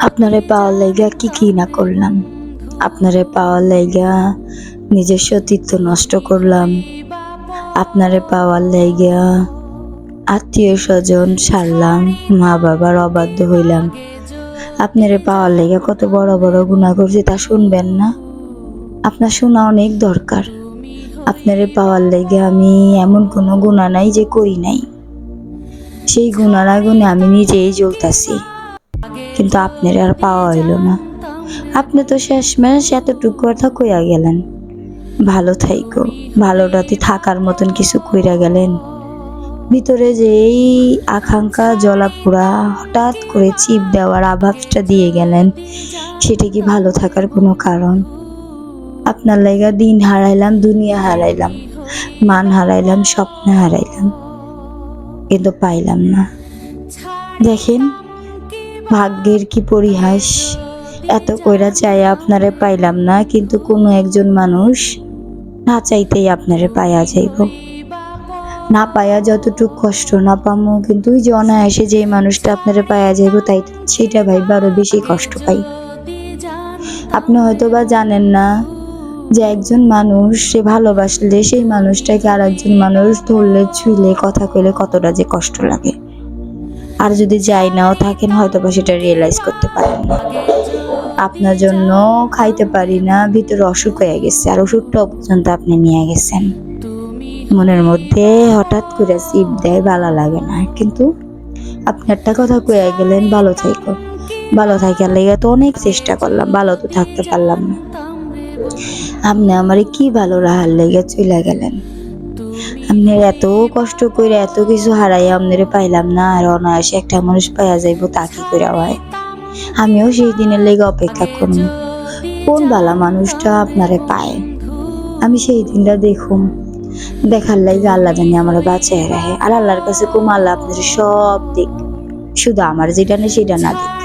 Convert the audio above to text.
আপনারে পাওয়ার লাইগা কি কি না করলাম? আপনারে পাওয়ার লাইগা নিজের সতীত্ব নষ্ট করলাম। আপনারে পাওয়ার লাইগা আত্মীয় স্বজন সারলাম, মা বাবার অবাধ্য হইলাম। আপনারে পাওয়ার লাইগা কত বড় বড় গুণা করছি তা শুনবেন না? আপনার শোনা অনেক দরকার। আপনারে পাওয়ার লাইগা আমি এমন কোনো গুণা নাই যে করি নাই। সেই গুণার আগুনে আমি নিজেই জ্বলতাছি। কিন্তু আপনার আর পাওয়া হইল না। আপনি তো শেষমেশ এতটুকু কথা কইয়া গেলেন। ভালো থাইকো ভালোটাতে থাকার মতন কিছু কইরা গেলেন। ভিতরে যে এই আকাঙ্ক্ষা জলাপোড়া হঠাৎ করে চিপ দেওয়ার আভাসটা দিয়ে গেলেন, সেটা কি ভালো থাকার কোনো কারণ? আপনার লাইগা দিন হারাইলাম, দুনিয়া হারাইলাম, মান হারাইলাম, স্বপ্ন হারাইলাম কিন্তু পাইলাম না। দেখেন ভাগ্যের কি পরিহাস? এত কইরা চাই আপনারে পাইলাম না, কিন্তু কোনো একজন মানুষ না চাইতেই আপনারে পাইয়া যাইব। না পাইয়া যতটুকু কষ্ট, না পামো, কিন্তু ওই যে অনায়াসে যে মানুষটা আপনারে পাইয়া যাইব, তাই সেটা ভাইবা আরও বেশি কষ্ট পাই। আপনি হয়তো বা জানেন না যে একজন মানুষ সে ভালোবাসলে সেই মানুষটাকে আর একজন মানুষ ধরলে ছুঁলে কথা কইলে কতটা যে কষ্ট লাগে। আর যদি যাই নাও থাকেন হয়তো বা সেটা রিয়েলাইজ করতে পারেন। না আপনার জন্য খাইতে পারি না, ভিতরে অসুখ হয়ে গেছে। আর ওষুধটাও পর্যন্ত আপনি নিয়ে গেছেন। মনের মধ্যে হঠাৎ করে চিপ দেয়, ভালো লাগে না। কিন্তু আপনি একটা কথা কয়ে গেলেন, ভালো থাইকো। ভালো থাকার লেগে তো অনেক চেষ্টা করলাম, ভালো তো থাকতে পারলাম না। আপনি আমারে কি ভালো রাহার লেগে চলে গেলেন? আপনি এত কষ্ট করে এত কিছু হারাই আপনারে পাইলাম না, আর অনায়াসে একটা মানুষ পাইয়া যাইব তা কি করে হয়? আমিও সেই দিনের লেগে অপেক্ষা করব কোন বালা মানুষটা আপনারে পায়? আমি সেই দিনটা দেখুম। দেখার লাগে আল্লাহ জানি আমার বাঁচায় রাখে। আর আল্লাহর কাছে কুম আল্লাহ আপনার সব দিক। শুধু আমার যেটা নেই সেটা না দিক।